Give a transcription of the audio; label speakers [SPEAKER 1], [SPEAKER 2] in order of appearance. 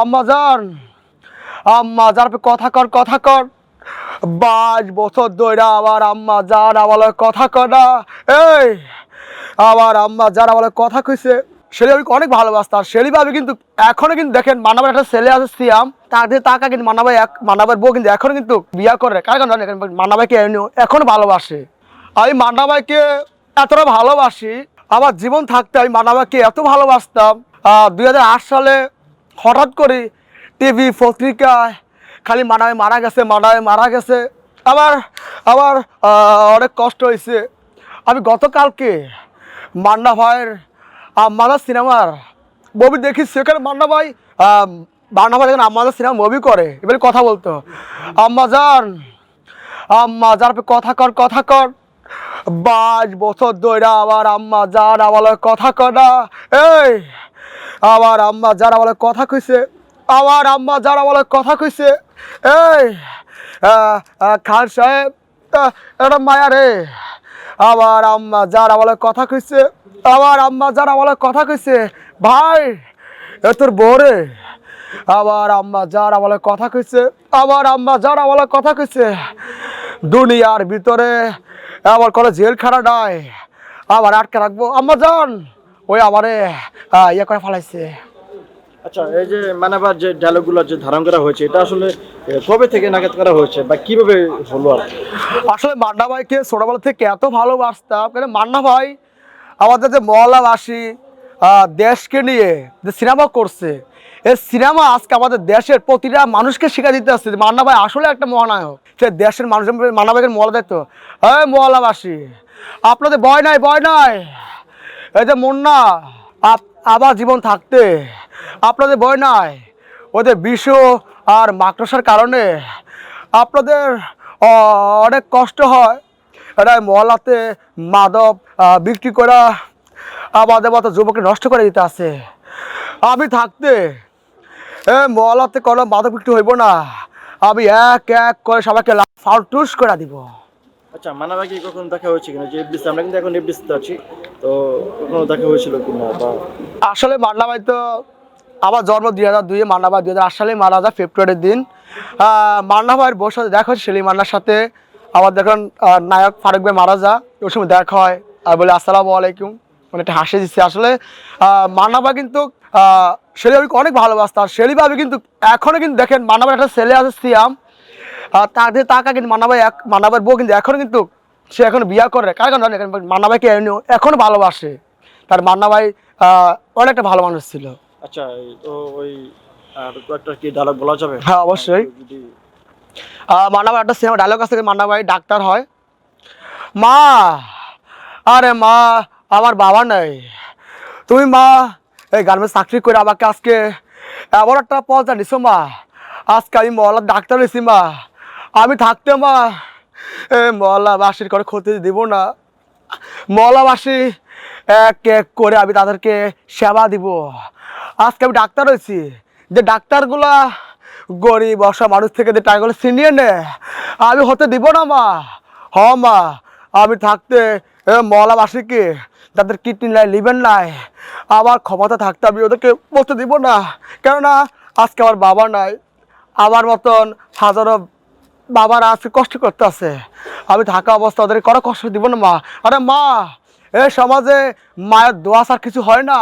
[SPEAKER 1] আম্মা যান। আম্মা যার কথা কর কথা কর পাঁচ বছর ধরে আবার আম্মা যান, আমার কথা কর না। এই, আবার আম্মা যান, আমার কথা কইছে। শেলি আমি অনেক ভালোবাসতাম। শেলি ভাবি কিন্তু এখনও কিন্তু দেখেন, মানাবার একটা ছেলে আছে সিয়াম। তাদের টাকা কিন্তু মানাবাই এক মানাবার বউ কিন্তু এখনও কিন্তু বিয়া করে। কার কারণ জানেন মানাবাইকে এখনও ভালোবাসে। আমি মান্নাবাইকে এতটা ভালোবাসি। আমার জীবন থাকতে আমি মান্নাবাইকে এত ভালোবাসতাম। দুই হাজার আট সালে হঠাৎ করে টিভি পত্রিকায় খালি মানায় মারা গেছে মানায় মারা গেছে। আবার আবার অনেক কষ্ট হয়েছে। আমি গতকালকে মান্না ভাইয়ের মানা সিনেমার মুভি দেখি, সেখানে মান্না ভাই মান্না ভাই যখন আমাদের সিনেমা মুভি করে। এবারে কথা বলতো আম্মা যান, আম্মা যার কথা কর কথা কর। পাঁচ বছর ধরে আবার আম্মা যান আমার কথা কর না। এই আবার আম্মা যারা বলে কথা কইছে, আবার আম্মা যারা বলে কথা কইছে, এই খান সাহেব এটা মায়া রে। আবার আম্মা যারা বলে কথা কইছে, আবার আম্মা যারা বলে কথা কইছে, ভাই, এ তোর বউ রে। আবার আম্মা যারা বলে কথা কইছে, আবার আম্মা যারা বলে কথা কইছে, দুনিয়ার ভিতরে আমার কোনো জেল খানা নাই। আবার আটকে রাখব। আম্মা যান। ওই আমারে ইয়ে করে ফেলাইছে।
[SPEAKER 2] আচ্ছা এই যে মানাবার যে ডায়লগগুলো যে ধারণ করা হয়েছে এটা আসলে কবে থেকে নাগাদ করা হয়েছে বা কীভাবে হলো আর?
[SPEAKER 1] আসলে মান্না ভাইকে ছোটবেলা থেকে এত ভালোবাসতাম কেন মান্না ভাই আমাদের যে মহল্লাবাসী আহ, দেশকে নিয়ে যে সিনেমা করছে এই সিনেমা আজকে আমাদের দেশের প্রতিটা মানুষকে শিখা দিতে আসছে মান্না ভাই আসলে একটা মহানায়ক। সে দেশের মানুষ মান্না ভাইকে মহলা দেখতো এই মহল্লাবাসী আপনাদের ভয় নাই ভয় নাই। এই যে মুন্না আবার জীবন থাকতে। আপনাদের ভয় নাই, ওদের বিষ আর মাকড়সার কারণে। আপনাদের অনেক কষ্ট হয়। এরা মহলাতে মাদক বিক্রি করা আমাদের মতো যুবককে নষ্ট করে দিতে আছে। আমি থাকতে, এ, মহলাতে কোনো মাদক বিক্রি হইব না। আমি এক এক করে সবাইকে ফাউটুস করে দিব।
[SPEAKER 2] আচ্ছা মানাবা কি কখনো দেখা হয়েছে কিনা? যে এফডিসি আমরা কিন্তু এখন এফডিসিতে আছি তো কখনো দেখা হয়েছিল কিনা বা?
[SPEAKER 1] আসলে মান্না ভাই তো আমার জন্ম দুই হাজার দুইয়ে মান্না ভাই দুই হাজার আট সালে মারা যায় ফেব্রুয়ারির দিন। আহ, মান্না ভাইয়ের বউর সাথে দেখা সেলিম মান্নার সাথে। আবার দেখুন নায়ক ফারুক ভাই মারা যা ওর সময় দেখা হয়। আর বলে আসসালামু আলাইকুম। মানে একটা হাসি দিচ্ছে আসলে আহ, মান্না ভাই কিন্তু আহ, অনেক ভালোবাসত। আর শেলি ভাবি কিন্তু এখনও কিন্তু দেখেন মান্না ভাই একটা ছেলে আছে সিয়াম। আর তাদের টাকা কিন্তু ভাই এক বউ কিন্তু এখনও কিন্তু সে এখন বিয়া করে। কার কারণ জানে মান্না ভাইকে এখনও ভালোবাসে। তার মান্না ভাই আহ, অনেকটা ভালো মানুষ ছিল।
[SPEAKER 2] আচ্ছা তো ওই আর কি ডায়লগ বলা যাবে?
[SPEAKER 1] হ্যাঁ, অবশ্যই।
[SPEAKER 2] যদি
[SPEAKER 1] আহ, মান্না ভাই একটা সিনেমা ডায়লগ আছে মান্না ভাই ডাক্তার হয়। মা আরে মা আমার বাবা নেই। তুমি মা এই গার্মেন্টস চাকরি করে আমাকে আজকে এমন একটা পথ জানিস মা। আজকে আমি মহলার ডাক্তার হয়েছি মা। আমি থাকতে মা, এ, মহল্লাবাসীর করে ক্ষতি দিব না। মহল্লাবাসী এক এক করে আমি তাদেরকে সেবা দিব। আজকে আমি ডাক্তার হয়েছি। যে ডাক্তারগুলা গরিব অসা মানুষ থেকে যে টাকাগুলো ছিনিয়ে নে আমি হতে দিব না মা। হ মা, আমি থাকতে, এ মহলাবাসীকে তাদের কিডনি নাই লিভেন নাই, আমার ক্ষমতা থাকতে আমি ওদেরকে বলতে দিব না। কেননা আজকে আমার বাবা নাই, আমার মতন হাজারো বাবারা আজকে কষ্ট করতে আছে আমি থাকা অবস্থা ওদের করা কষ্ট দিব না, মা। আরে মা, এ সমাজে মায়ের দোয়া আর কিছু হয় না।